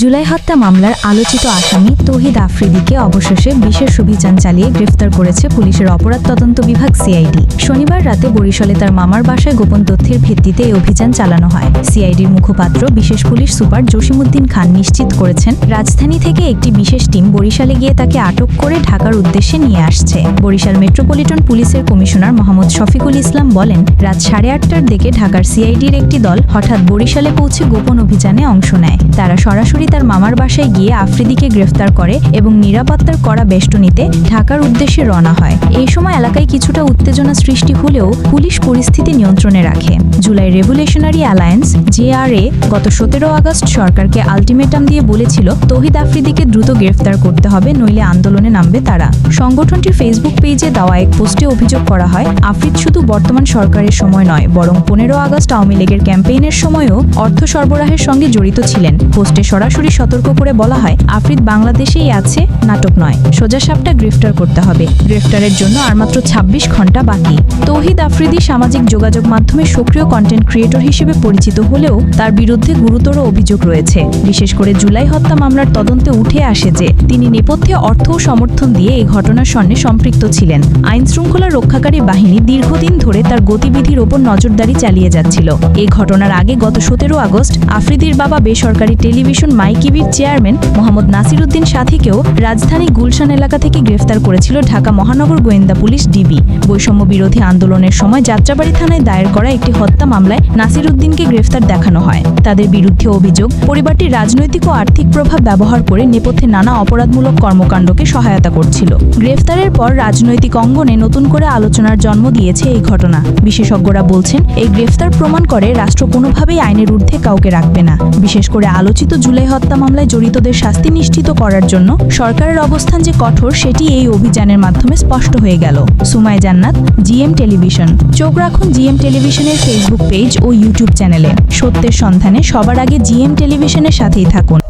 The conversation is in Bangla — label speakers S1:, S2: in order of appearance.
S1: জুলাই হত্যা মামলার আলোচিত আসামি তৌহিদ আফ্রিদিকে অবশেষে বিশেষ অভিযান চালিয়ে গ্রেফতার করেছে পুলিশের অপরাধ তদন্ত বিভাগ সিআইডি। শনিবার রাতে বরিশালে তার মামার বাসায় গোপন তথ্যের ভিত্তিতে এই অভিযান চালানো হয়। সিআইডির মুখপাত্র, বিশেষ পুলিশ সুপার জসিমউদ্দিন খান নিশ্চিত করেছেন, রাজধানী থেকে একটি বিশেষ টিম বরিশালে গিয়ে তাকে আটক করে ঢাকার উদ্দেশ্যে নিয়ে আসছে। বরিশাল মেট্রোপলিটন পুলিশের কমিশনার মোহাম্মদ শফিকুল ইসলাম বলেন, রাত সাড়ে আটটার দিকে ঢাকার সিআইডির একটি দল হঠাৎ বরিশালে পৌঁছে গোপন অভিযানে অংশ নেয়। তারা সরাসরি তার মামার বাসায় গিয়ে আফ্রিদিকে গ্রেফতার করে এবং নিরাপত্তার করা বেষ্টনীতে ঢাকার উদ্দেশ্যে রওনা হয়। এই সময় এলাকায় কিছুটা উত্তেজনা সৃষ্টি হলেও পুলিশ পরিস্থিতি নিয়ন্ত্রণে রাখে। জুলাই রেভুলেশনারি অ্যালায়েন্স, জেআরএ, গত সতেরো আগস্ট সরকারকে আলটিমেটাম দিয়ে বলেছিল, তহিদ আফ্রিদিকে দ্রুত গ্রেফতার করতে হবে, নইলে আন্দোলনে নামবে তারা। সংগঠনটির ফেসবুক পেজে দেওয়া এক পোস্টে অভিযোগ করা হয়, আফ্রিদ শুধু বর্তমান সরকারের সময় নয়, বরং পনেরো আগস্ট আওয়ামী লীগের ক্যাম্পেইনের সময়ও অর্থ সরবরাহের সঙ্গে জড়িত ছিলেন। পোস্টে সরাসরি সতর্ক করে বলা হয়, আফ্রিদ বাংলাদেশেই আছে, নাটক নয়। সোজা সাপটা গ্রেফতার করতে হবে। গ্রেফতারের জন্য আর মাত্র ছাব্বিশ ঘণ্টা বাকি। তৌহিদ আফ্রিদি সামাজিক যোগাযোগ মাধ্যমে সক্রিয় কন্টেন্ট ক্রিয়েটর হিসেবে পরিচিত হলেও তার বিরুদ্ধে গুরুতর অভিযোগ রয়েছে। বিশেষ করে জুলাই হত্যা মামলার তদন্তে উঠে আসে যে, তিনি নেপথ্যে অর্থ ও সমর্থন দিয়ে এই ঘটনার সঙ্গে সম্পৃক্ত ছিলেন। আইন শৃঙ্খলা রক্ষাকারী বাহিনী দীর্ঘদিন ধরে তার গতিবিধির ওপর নজরদারি চালিয়ে যাচ্ছিল। এই ঘটনার আগে গত সতেরো আগস্ট আফ্রিদির বাবা বেসরকারি টেলিভিশন মাইকিবির চেয়ারম্যান মোহাম্মদ নাসির উদ্দিন সাথীকেও রাজধানী গুলশান এলাকা থেকে গ্রেফতার করেছিল ঢাকা মহানগর গোয়েন্দা পুলিশ ডিবি। বৈষম্য বিরোধী আন্দোলনের সময় যাত্রাবাড়ি থানায় দায়ের করা একটি হত্যা মামলায় নাসিরুদ্দিনকে গ্রেফতার দেখানো হয়। তাদের বিরুদ্ধে অভিযোগ পরিবারটি রাজনৈতিক ও আর্থিক প্রভাব ব্যবহার করে নেপথ্যে নানা অপরাধমূলক কর্মকাণ্ডকে সহায়তা করছিল। গ্রেফতারের পর রাজনৈতিক অঙ্গনে নতুন করে আলোচনার জন্ম দিয়েছে এই ঘটনা। বিশেষজ্ঞরা বলছেন, এই গ্রেফতার প্রমাণ করে রাষ্ট্র কোনোভাবেই আইনের ঊর্ধ্বে কাউকে রাখবে না। বিশেষ করে আলোচিত জুলাই হত্যা মামলায় জড়িতদের শাস্তি নিশ্চিত করার জন্য সরকারের অবস্থান যে কঠোর, সেটি এই অভিযানের মাধ্যমে স্পষ্ট হয়ে গেল। সুমায় জান্নাত, জিএম টেলিভিশন। চোখ রাখুন জিএম টেলিভিশনের ফেসবুক পেজ ও ইউটিউব চ্যানেলে। সত্যের সন্ধানে সবার আগে জিএম টেলিভিশনের সাথেই থাকুন।